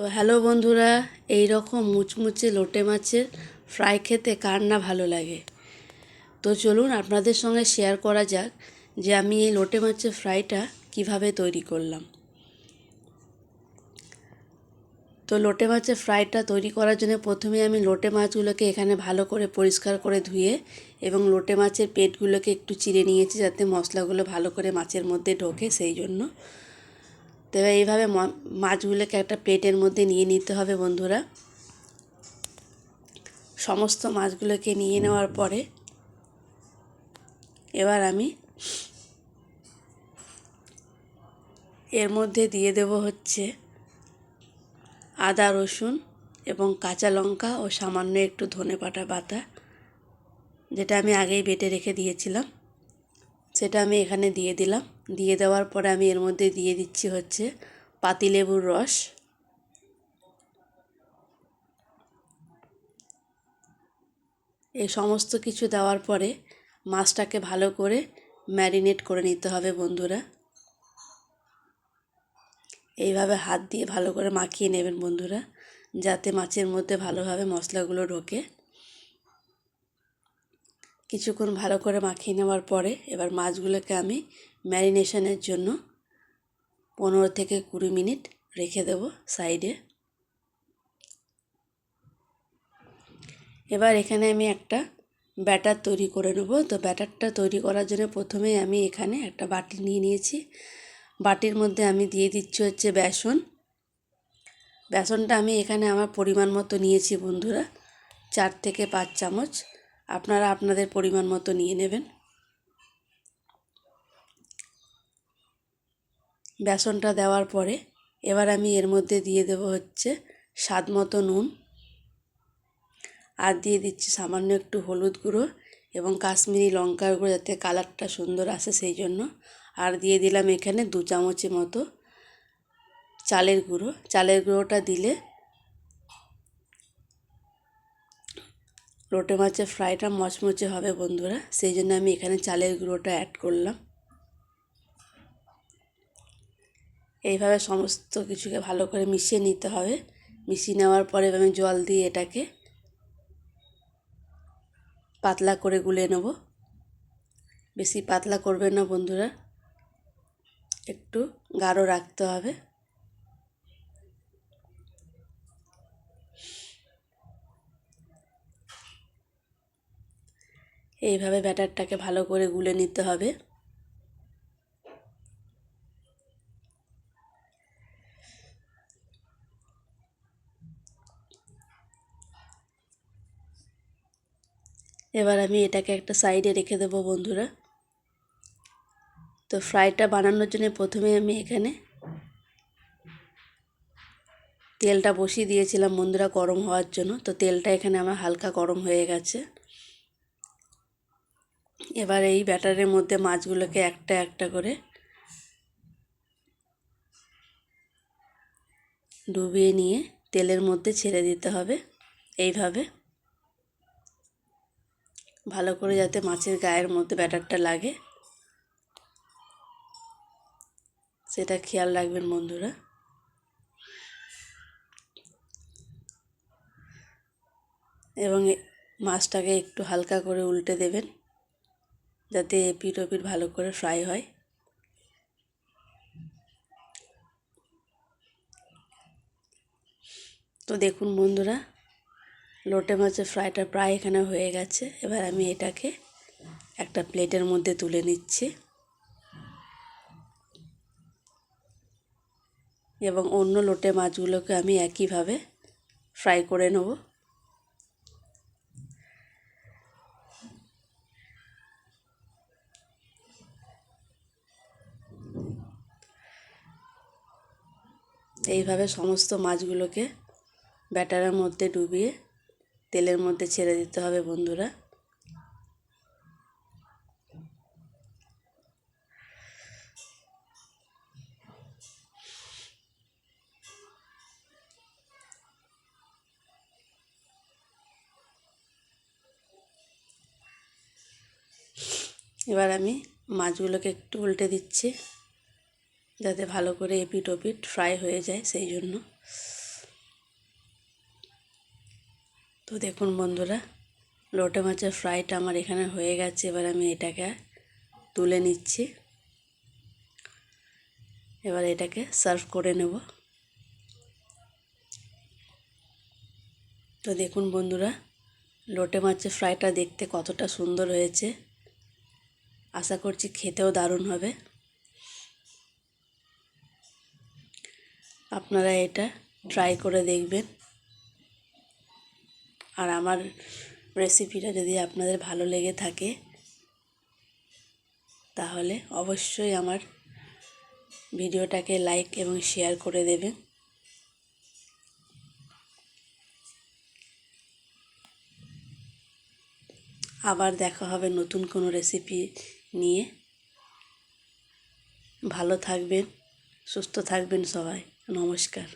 তো হ্যালো বন্ধুরা এই রকম মুচমুচে লোটে মাছের ফ্রাই খেতে কার না ভালো লাগে? তো চলুন আপনাদের সঙ্গে শেয়ার করা যাক যে আমি এই লোটে মাছের ফ্রাইটা কীভাবে তৈরি করলাম। তো লোটে মাছের ফ্রাইটা তৈরি করার জন্য প্রথমে আমি লোটে মাছগুলোকে এখানে ভালো করে পরিষ্কার করে ধুয়ে এবং লোটে মাছের পেটগুলোকে একটু চিড়ে নিয়েছি যাতে মশলাগুলো ভালো করে মাছের মধ্যে ঢোকে সেই জন্য। তো এবার এইভাবে মাছগুলোকে একটা প্লেটের মধ্যে নিয়ে নিতে হবে বন্ধুরা। সমস্ত মাছগুলোকে নিয়ে নেওয়ার পরে এবার আমি এর মধ্যে দিয়ে দেব হচ্ছে আদা, রসুন এবং কাঁচা লঙ্কা ও সামান্য একটু ধনে পাতা বাটা যেটা আমি আগেই বেটে রেখে দিয়েছিলাম। সেটা আমি এখানে দিয়ে দিলাম। দিয়ে দেওয়ার পরে আমি এর মধ্যে দিয়ে দিচ্ছি হচ্ছে পাতিলেবুর রস। এই সমস্ত কিছু দেওয়ার পরে মাছটাকে ভালো করে ম্যারিনেট করে নিতে হবে বন্ধুরা। এইভাবে হাত দিয়ে ভালো করে মাখিয়ে নেবেন বন্ধুরা, যাতে মাছের মধ্যে ভালোভাবে মশলাগুলো ঢোকে। কিছুক্ষণ ভালো করে মাখিয়ে নেওয়ার পরে এবার মাছগুলোকে আমি ম্যারিনেশনের জন্য পনেরো থেকে কুড়ি মিনিট রেখে দেব সাইডে। এবার এখানে আমি একটা ব্যাটার তৈরি করে নেব। তো ব্যাটারটা তৈরি করার জন্য প্রথমেই আমি এখানে একটা বাটি নিয়ে নিয়েছি। বাটির মধ্যে আমি দিয়ে দিচ্ছি হচ্ছে বেসন। বেসনটা আমি এখানে আমার পরিমাণ মতো নিয়েছি বন্ধুরা, চার থেকে পাঁচ চামচ। আপনারা আপনাদের পরিমাণ মতো নিয়ে নেবেন। বেসনটা দেওয়ার পরে এবার আমি এর মধ্যে দিয়ে দেব হচ্ছে স্বাদ মতো নুন। আর দিয়ে দিচ্ছি সামান্য একটু হলুদ গুঁড়ো এবং কাশ্মীরি লঙ্কার গুঁড়ো যাতে কালারটা সুন্দর আসে সেই জন্য। আর দিয়ে দিলাম এখানে দু চামচের মতো চালের গুঁড়ো। চালের গুঁড়োটা দিলে লোটে মাছের ফ্রাইটা মচমচে হবে বন্ধুরা। সেই জন্য আমি এখানে চালের গুঁড়োটা অ্যাড করলাম। এইভাবে সমস্ত কিছুকে ভালো করে মিশিয়ে নিতে হবে। মিশিয়ে নেওয়ার পরে আমি জল দিয়ে এটাকে পাতলা করে গুলে নেব। বেশি পাতলা করবে না বন্ধুরা, একটু গাঢ় রাখতে হবে। এইভাবে ব্যাটারটাকে ভালো করে গুলে নিতে হবে। এবার আমি এটাকে একটা সাইডে রেখে দেবো বন্ধুরা। তো ফ্রাইটা বানানোর জন্য প্রথমে আমি এখানে তেলটা বসিয়ে দিয়েছিলাম বন্ধুরা গরম হওয়ার জন্য। তো তেলটা এখানে আমার হালকা গরম হয়ে গেছে। এবার এই ব্যাটারের মধ্যে মাছগুলোকে একটা একটা করে ডুবিয়ে নিয়ে তেলের মধ্যে ছেড়ে দিতে হবে। এইভাবে ভালো করে যাতে মাছের গায়ের মধ্যে ব্যাটারটা লাগে। সেটা খেয়াল রাখবেন বন্ধুরা। এবং মাছটাকে একটু হালকা করে উল্টে দেবেন, যাতে এপিট ওপিট ভালো করে ফ্রাই হয়। তো দেখুন বন্ধুরা লোটে মাছের ফ্রাইটা প্রায় এখানে হয়ে গেছে। এবার আমি এটাকে একটা প্লেটের মধ্যে তুলে নিচ্ছি। এবং অন্য লোটে মাছগুলোকে আমি একইভাবে ফ্রাই করে নেব। এইভাবে সমস্ত মাছগুলোকে ব্যাটারের মধ্যে ডুবিয়ে তেলের মধ্যে ছেড়ে দিতে হবে বন্ধুরা। এবার আমি মাছগুলোকে একটু উল্টে দিচ্ছি, যাতে ভালো করে এপিট ওপিট ফ্রাই হয়ে যায় সেই জন্য। তো দেখুন বন্ধুরা, লোটে মাছের ফ্রাইটা আমার এখানে হয়ে গেছে। এবার আমি এটাকে তুলে নিচ্ছি। এবার এটাকে সার্ভ করে নেব। তো দেখুন বন্ধুরা, লোটে মাছের ফ্রাইটা দেখতে কতটা সুন্দর হয়েছে। আশা করছি খেতেও দারুণ হবে। আপনারা এটা ট্রাই করে দেখবেন। আর আমার রেসিপিটা যদি আপনাদের ভালো লেগে থাকে, তাহলে অবশ্যই আমার ভিডিওটাকে লাইক এবং শেয়ার করে দেবেন। আবার দেখা হবে নতুন কোনো রেসিপি নিয়ে। ভালো থাকবেন, সুস্থ থাকবেন সবাই। নমস্কার।